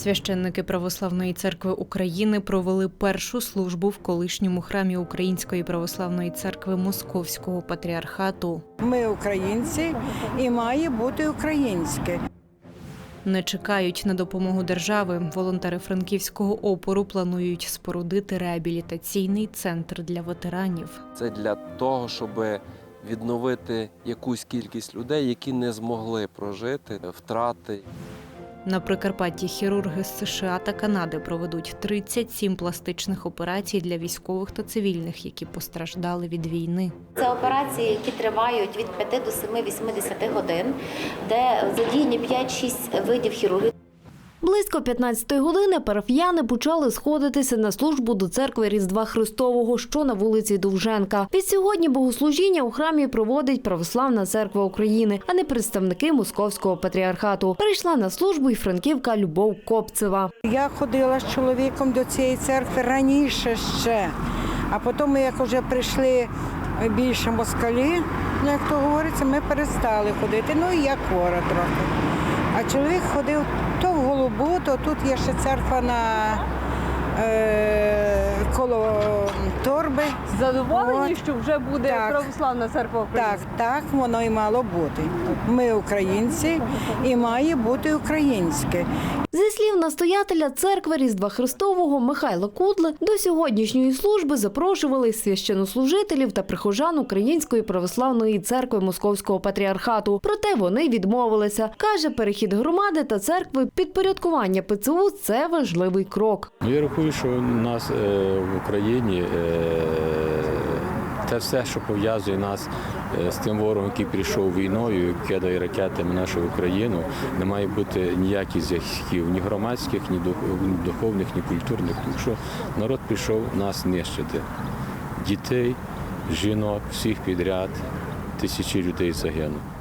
Священники Православної церкви України провели першу службу в колишньому храмі Української православної церкви Московського патріархату. Ми українці і має бути українське. Не чекають на допомогу держави. Волонтери франківського опору планують спорудити реабілітаційний центр для ветеранів. Це для того, щоб відновити якусь кількість людей, які не змогли прожити втрати. На Прикарпатті хірурги з США та Канади проведуть 37 пластичних операцій для військових та цивільних, які постраждали від війни. Це операції, які тривають від 5 до 7-80 годин, де задіяні 5-6 видів хірургії. Близько 15 години парафіяни почали сходитися на службу до церкви Різдва Христового, що на вулиці Довженка. Від сьогодні богослужіння у храмі проводить Православна церква України, а не представники Московського патріархату. Прийшла на службу і франківка Любов Копцева. Я ходила з чоловіком до цієї церкви раніше ще, а потім, як вже прийшли більше москалі, ну, як то говориться, ми перестали ходити. Ну і я хвора трохи. А чоловік ходив то в голубу, то тут є ще церква на е, коло торби. Задоволені, От. що вже буде Так. православна церква Так, українська? так воно і мало бути. Ми українці і має бути українське. Зі слів настоятеля церкви Різдва Христового Михайла Кудли, до сьогоднішньої служби запрошували священнослужителів та прихожан Української православної церкви Московського патріархату. Проте вони відмовилися. Каже, перехід громади та церкви підпорядкування ПЦУ це важливий крок. Ну, я рахую, що нас е, в Україні е, те все, що пов'язує нас е, з тим ворогом, який прийшов війною, кидає ракетами нашу Україну, не має бути ніяких зв'язків, ні громадських, ні духовних, ні культурних. Тому що народ прийшов нас нищити. Дітей, жінок, всіх підряд, тисячі людей загинули.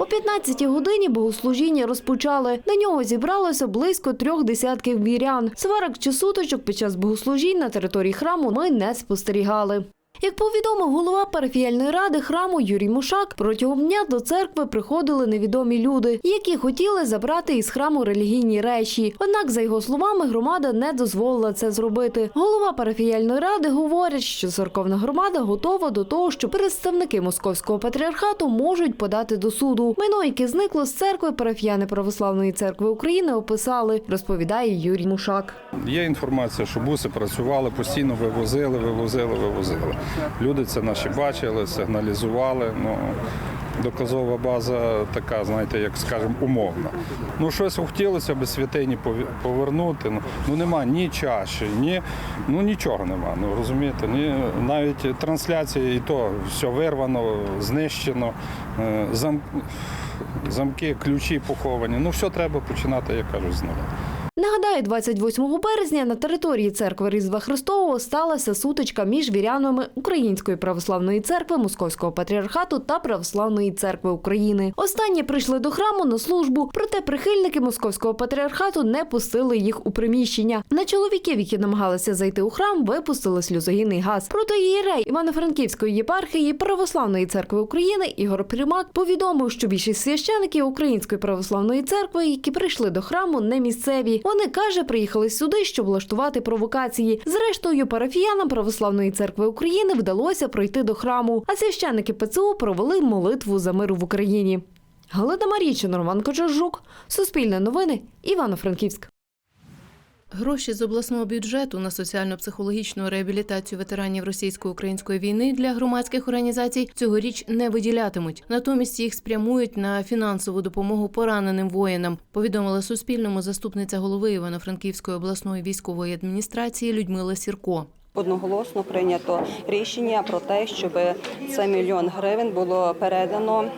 О 15 годині богослужіння розпочали. На нього зібралося близько трьох десятків вірян. Сварок чи суточок під час богослужінь на території храму ми не спостерігали. Як повідомив голова парафіяльної ради храму Юрій Мушак, протягом дня до церкви приходили невідомі люди, які хотіли забрати із храму релігійні речі. Однак, за його словами, громада не дозволила це зробити. Голова парафіяльної ради говорить, що церковна громада готова до того, що представники московського патріархату можуть подати до суду. Майно, яке зникло з церкви, парафіяни Православної церкви України описали, розповідає Юрій Мушак. Є інформація, що буси працювали, постійно вивозили, вивозили, вивозили. Люди це наші бачили, сигналізували. Ну, доказова база така, знаєте, як скажемо, умовна. Ну, щось хотілося би святині повернути. Ну, ну нема ні чаші, ні, ну нічого нема. Ну розумієте, ні, навіть трансляція і то все вирвано, знищено, е, зам, замки, ключі поховані. Ну, все треба починати, як кажуть, з нуля. Нагадаю, 28 березня на території церкви Різдва Христового сталася сутичка між вірянами Української православної церкви Московського патріархату та Православної церкви України. Останні прийшли до храму на службу, проте прихильники Московського патріархату не пустили їх у приміщення. На чоловіків, які намагалися зайти у храм, випустили сльозогінний газ. Протоієрей Івано-Франківської єпархії Православної церкви України Ігор Примак повідомив, що більшість священиків Української православної церкви, які прийшли до храму, не місцеві. Вони каже, приїхали сюди, щоб влаштувати провокації. Зрештою, парафіянам Православної церкви України вдалося пройти до храму, а священики ПЦУ провели молитву за мир в Україні. Галина Марійчин, Роман Кочержук, Суспільне новини, Івано-Франківськ. Гроші з обласного бюджету на соціально-психологічну реабілітацію ветеранів російсько-української війни для громадських організацій цьогоріч не виділятимуть. Натомість їх спрямують на фінансову допомогу пораненим воїнам. Повідомила Суспільному заступниця голови Івано-Франківської обласної військової адміністрації Людмила Сірко. Одноголосно прийнято рішення про те, щоб це мільйон гривень було передано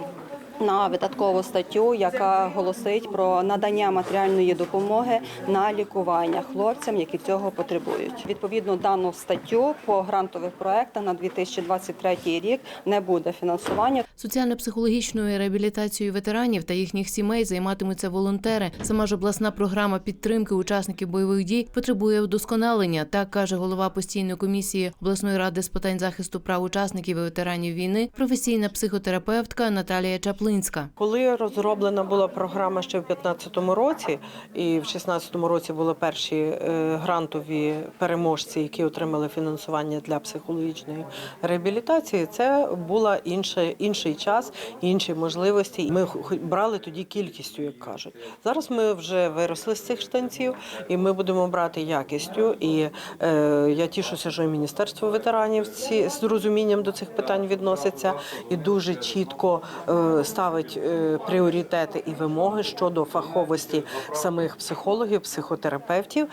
на видаткову статтю, яка голосить про надання матеріальної допомоги на лікування хлопцям, які цього потребують. Відповідно, дану статтю по грантових проектах на 2023 рік не буде фінансування. Соціально-психологічною реабілітацією ветеранів та їхніх сімей займатимуться волонтери. Сама ж обласна програма підтримки учасників бойових дій потребує вдосконалення. Так каже голова постійної комісії обласної ради з питань захисту прав учасників і ветеранів війни, професійна психотерапевтка Наталія Чаплинська. Волинська. Коли розроблена була програма ще в 2015 році, і в 2016 році були перші е, грантові переможці, які отримали фінансування для психологічної реабілітації, це була інша, інший час, інші можливості. Ми брали тоді кількістю, як кажуть. Зараз ми вже виросли з цих штанців, і ми будемо брати якістю. І е, я тішуся, що і міністерство ветеранів ці з розумінням до цих питань відноситься і дуже чітко е, ставить е, пріоритети і вимоги щодо фаховості самих психологів, психотерапевтів,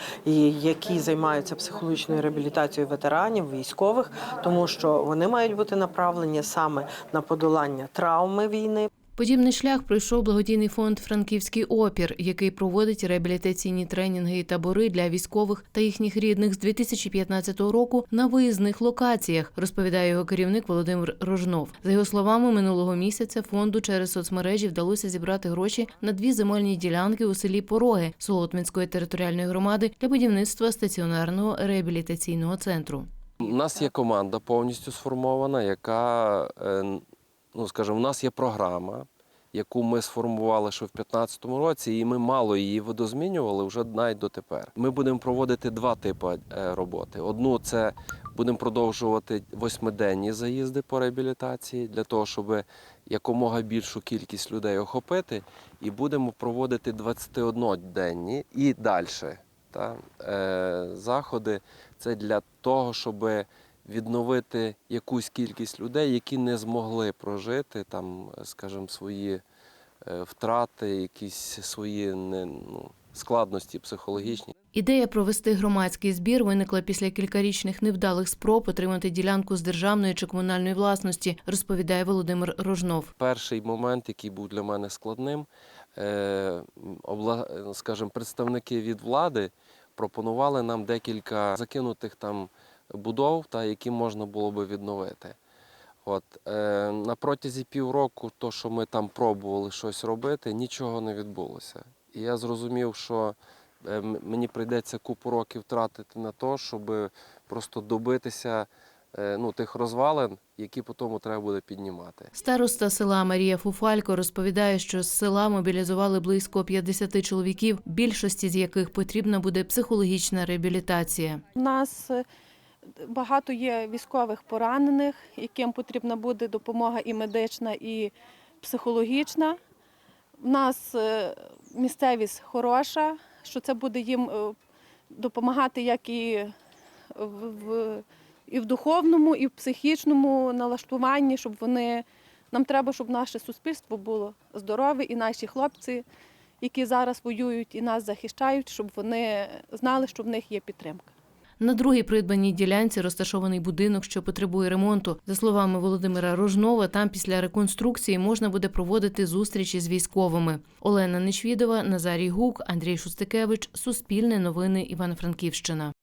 які займаються психологічною реабілітацією ветеранів, військових, тому що вони мають бути направлені саме на подолання травми війни. Подібний шлях пройшов благодійний фонд Франківський опір, який проводить реабілітаційні тренінги і табори для військових та їхніх рідних з 2015 року на виїзних локаціях, розповідає його керівник Володимир Рожнов. За його словами, минулого місяця фонду через соцмережі вдалося зібрати гроші на дві земельні ділянки у селі Пороги Солотвинської територіальної громади для будівництва стаціонарного реабілітаційного центру. У нас є команда повністю сформована, яка, е, ну скажімо, у нас є програма, яку ми сформували ще в 2015 році, і ми мало її видозмінювали вже навіть дотепер. Ми будемо проводити два типи е, роботи. Одну це будемо продовжувати восьмиденні заїзди по реабілітації для того, щоб якомога більшу кількість людей охопити, і будемо проводити 21-денні і далі та, е, заходи. Це для того, щоб відновити якусь кількість людей, які не змогли прожити там, скажімо, свої е, втрати, якісь свої не, ну, складності психологічні. Ідея провести громадський збір виникла після кількарічних невдалих спроб отримати ділянку з державної чи комунальної власності, розповідає Володимир Рожнов. Перший момент, який був для мене складним, е, скажімо, представники від влади пропонували нам декілька закинутих там будов, та, які можна було би відновити. От, е, на протязі півроку, то, що ми там пробували щось робити, нічого не відбулося. І я зрозумів, що е, мені прийдеться купу років тратити на те, щоб просто добитися е, ну, тих розвалин, які потім треба буде піднімати. Староста села Марія Фуфалько розповідає, що з села мобілізували близько 50 чоловіків, більшості з яких потрібна буде психологічна реабілітація. У нас е, багато є військових поранених, яким потрібна буде допомога і медична, і психологічна. У нас е, місцевість хороша, що це буде їм е, допомагати як і в, в, і в духовному, і в психічному налаштуванні, щоб вони. Нам треба, щоб наше суспільство було здорове, і наші хлопці, які зараз воюють і нас захищають, щоб вони знали, що в них є підтримка. На другій придбаній ділянці розташований будинок, що потребує ремонту. За словами Володимира Рожнова, там після реконструкції можна буде проводити зустрічі з військовими. Олена Нечвідова, Назарій Гук, Андрій Шустикевич, Суспільне новини Івано-Франківщина.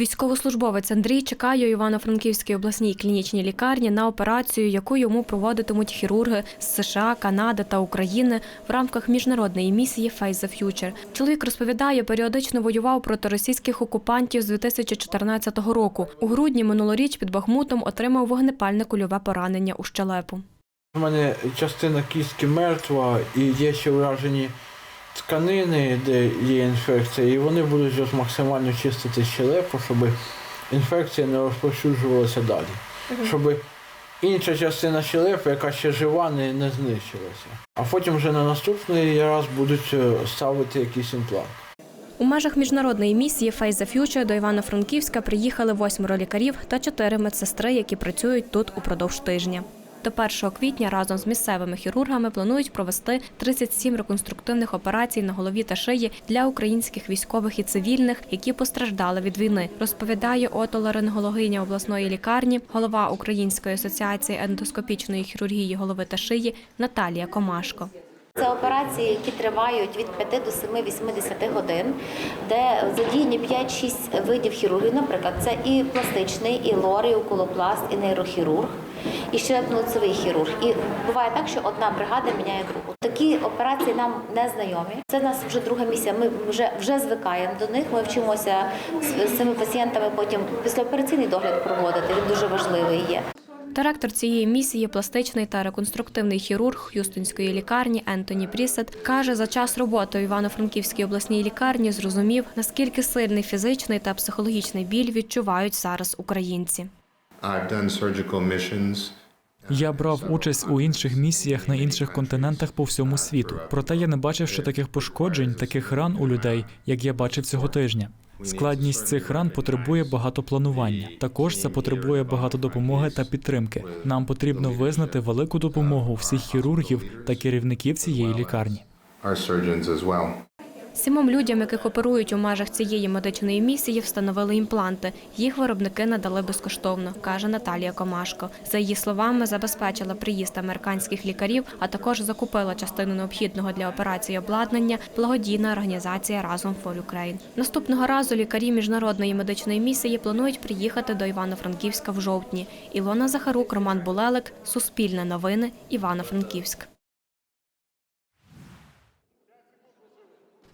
Військовослужбовець Андрій чекає у Івано-Франківській обласній клінічній лікарні на операцію, яку йому проводитимуть хірурги з США, Канади та України в рамках міжнародної місії Face the Future. Чоловік розповідає, періодично воював проти російських окупантів з 2014 року. У грудні минулоріч під Бахмутом отримав вогнепальне кульове поранення у щелепу. У мене частина кістки мертва і є ще вражені тканини, де є інфекція, і вони будуть зараз максимально чистити щелепу, щоб інфекція не розповсюджувалася далі. Щоб інша частина щелепи, яка ще жива, не, не знищилася. А потім вже на наступний раз будуть е, ставити якийсь імплант. У межах міжнародної місії Face the Future до Івано-Франківська приїхали восьмеро лікарів та чотири медсестри, які працюють тут упродовж тижня. До 1 квітня разом з місцевими хірургами планують провести 37 реконструктивних операцій на голові та шиї для українських військових і цивільних, які постраждали від війни, розповідає отоларингологиня обласної лікарні, голова Української асоціації ендоскопічної хірургії голови та шиї Наталія Комашко. Це операції, які тривають від 5 до 7-80 годин, де задіяні 5-6 видів хірургії. Наприклад, це і пластичний, і лор, і окулопласт, і нейрохірург, і щелепно-лицевий хірург. І буває так, що одна бригада міняє другу. Такі операції нам не знайомі. Це в нас вже друга місія. Ми вже вже звикаємо до них. Ми вчимося з з цими пацієнтами потім післяопераційний догляд проводити. Він дуже важливий є. Директор цієї місії, пластичний та реконструктивний хірург Х'юстонської лікарні Ентоні Брісет, каже, за час роботи в Івано-Франківській обласній лікарні зрозумів, наскільки сильний фізичний та психологічний біль відчувають зараз українці. Я брав участь у інших місіях на інших континентах по всьому світу. Проте я не бачив ще таких пошкоджень, таких ран у людей, як я бачив цього тижня. Складність цих ран потребує багато планування. Також це потребує багато допомоги та підтримки. Нам потрібно визнати велику допомогу всіх хірургів та керівників цієї лікарні. Сімом людям, яких оперують у межах цієї медичної місії, встановили імпланти. Їх виробники надали безкоштовно, каже Наталія Комашко. За її словами, забезпечила приїзд американських лікарів, а також закупила частину необхідного для операції обладнання благодійна організація Разом for Ukraine. Наступного разу лікарі міжнародної медичної місії планують приїхати до Івано-Франківська в жовтні. Ілона Захарук, Роман Булелик, Суспільне новини, Івано-Франківськ.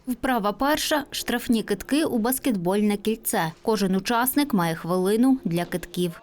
Вправа перша штрафні китки у баскетбольне кільце. Кожен учасник має хвилину для китків.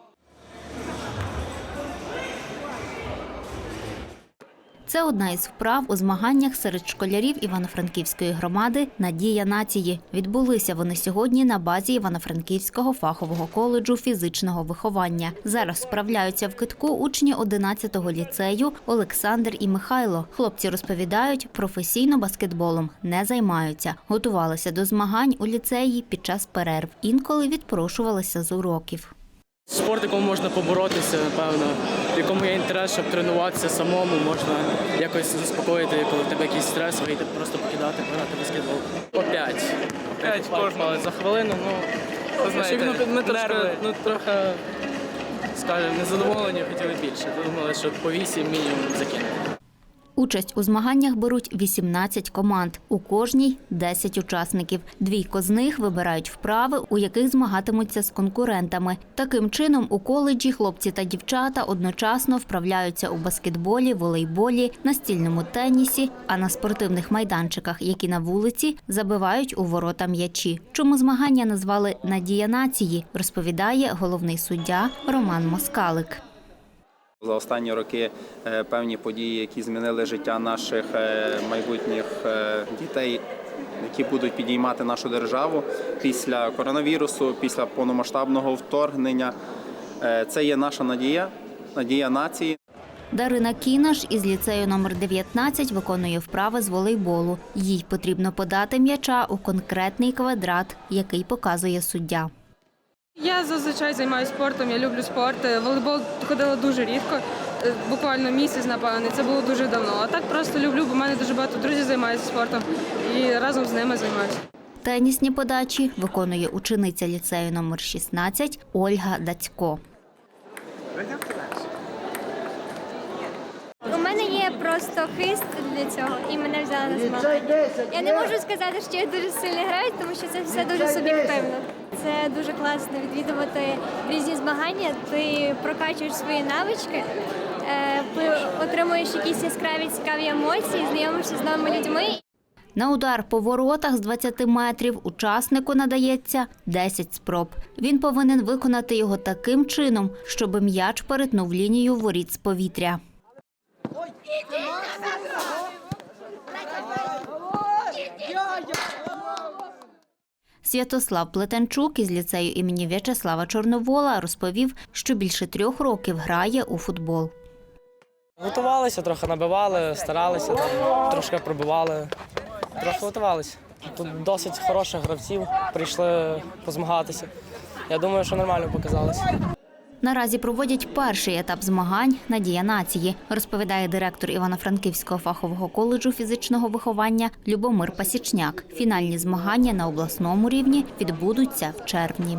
Це одна із вправ у змаганнях серед школярів Івано-Франківської громади Надія нації. Відбулися вони сьогодні на базі Івано-Франківського фахового коледжу фізичного виховання. Зараз справляються в китку учні 11-го ліцею Олександр і Михайло. Хлопці розповідають, професійно баскетболом не займаються. Готувалися до змагань у ліцеї під час перерв. Інколи відпрошувалися з уроків. Спорт, якому можна поборотися, напевно, в якому є інтерес, щоб тренуватися самому, можна якось заспокоїти, коли в тебе якийсь стрес, вийти просто покидати, грати баскетбол. По п'ять. П'ять кожного за хвилину, ну, знаєте, ми, ми трошки, ну, трохи, скажімо, незадоволені, хотіли більше. Думали, що по вісім мінімум закинути. Участь у змаганнях беруть 18 команд. У кожній 10 учасників. Двійко з них вибирають вправи, у яких змагатимуться з конкурентами. Таким чином, у коледжі хлопці та дівчата одночасно вправляються у баскетболі, волейболі, настільному тенісі, а на спортивних майданчиках, які на вулиці, забивають у ворота м'ячі. Чому змагання назвали Надія нації, розповідає головний суддя Роман Москалик. За останні роки е, певні події, які змінили життя наших е, майбутніх е, дітей, які будуть підіймати нашу державу після коронавірусу, після повномасштабного вторгнення. Це є наша надія, надія нації. Дарина Кінаш із ліцею номер 19 виконує вправи з волейболу. Їй потрібно подати м'яча у конкретний квадрат, який показує суддя. Я зазвичай займаюся спортом, я люблю спорт. Е, Волейбол ходила дуже рідко, е, буквально місяць, напевно, це було дуже давно. А так просто люблю, бо в мене дуже багато друзів займаються спортом і разом з ними займаюся. Тенісні подачі виконує учениця ліцею номер 16 Ольга Дацько. У мене є просто хист для цього, і мене взяли на змагання. Я не можу сказати, що я дуже сильно граю, тому що це все дуже суб'єктивно. Це дуже класно відвідувати різні змагання. Ти прокачуєш свої навички, е, ти отримуєш якісь яскраві цікаві емоції, знайомишся з новими людьми. На удар по воротах з 20 метрів учаснику надається 10 спроб. Він повинен виконати його таким чином, щоб м'яч перетнув лінію воріт з повітря. Святослав Плетенчук із ліцею імені В'ячеслава Чорновола розповів, що більше трьох років грає у футбол. Готувалися, трохи набивали, старалися, трошки пробивали, трохи готувалися. Тут досить хороших гравців, прийшли позмагатися. Я думаю, що нормально показалося. Наразі проводять перший етап змагань Надія нації, розповідає директор Івано-Франківського фахового коледжу фізичного виховання Любомир Пасічняк. Фінальні змагання на обласному рівні відбудуться в червні.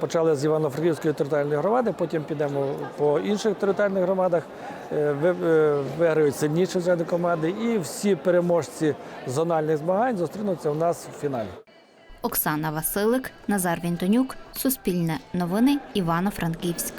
Почали з Івано-Франківської територіальної громади, потім підемо по інших територіальних громадах, е, е, виграють сильніші вже команди, і всі переможці зональних змагань зустрінуться у нас в фіналі. Оксана Василик, Назар Вінтонюк, Суспільне новини, Івано-Франківськ.